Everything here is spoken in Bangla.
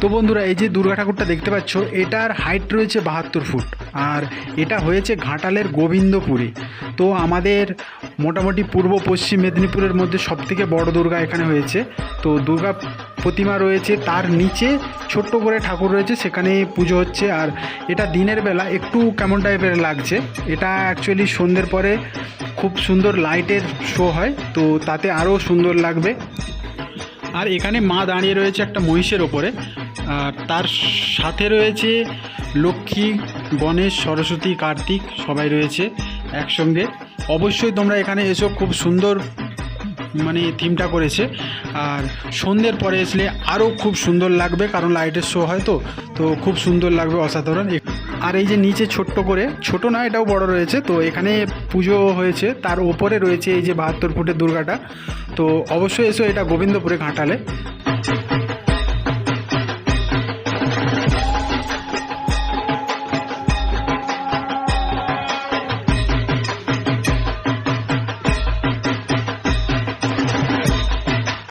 তো বন্ধুরা, এই যে দুর্গা ঠাকুরটা দেখতে পাচ্ছ, এটার হাইট রয়েছে বাহাত্তর ফুট, আর এটা হয়েছে ঘাটালের গোবিন্দপুরে। তো আমাদের মোটামুটি পূর্ব পশ্চিম মেদিনীপুরের মধ্যে সবথেকে বড় দুর্গা এখানে হয়েছে। তো দুর্গা প্রতিমা রয়েছে, তার নিচে ছোট্ট করে ঠাকুর রয়েছে, সেখানে পুজো হচ্ছে, আর এটা দিনের বেলা, একটু কেমন টাইপের লাগছে। এটা অ্যাকচুয়ালি সন্ধ্যের পরে খুব সুন্দর লাইটের শো হয়, তো তাতে আরও সুন্দর লাগবে। আর এখানে মা দাঁড়িয়ে রয়েছে একটা মহিষের ওপরে। আর তার সাথে রয়েছে লক্ষ্মী, গণেশ, সরস্বতী, কার্তিক সবাই রয়েছে একসঙ্গে। অবশ্যই তোমরা এখানে এসো, খুব সুন্দর মানে থিমটা করেছে। আর সন্ধ্যের পরে আসলে আরও খুব সুন্দর লাগবে, কারণ লাইটের শো হয় তো। তো খুব সুন্দর লাগবে, অসাধারণ। আর এই যে নিচে ছোট্ট করে, ছোট না, এটাও বড় রয়েছে। তো এখানে পুজো হয়েছে, তার ওপরে রয়েছে এই যে বাহাত্তর ফুটের দুর্গাটা। তো অবশ্যই এসো এটা গোবিন্দপুরে ঘাটালে।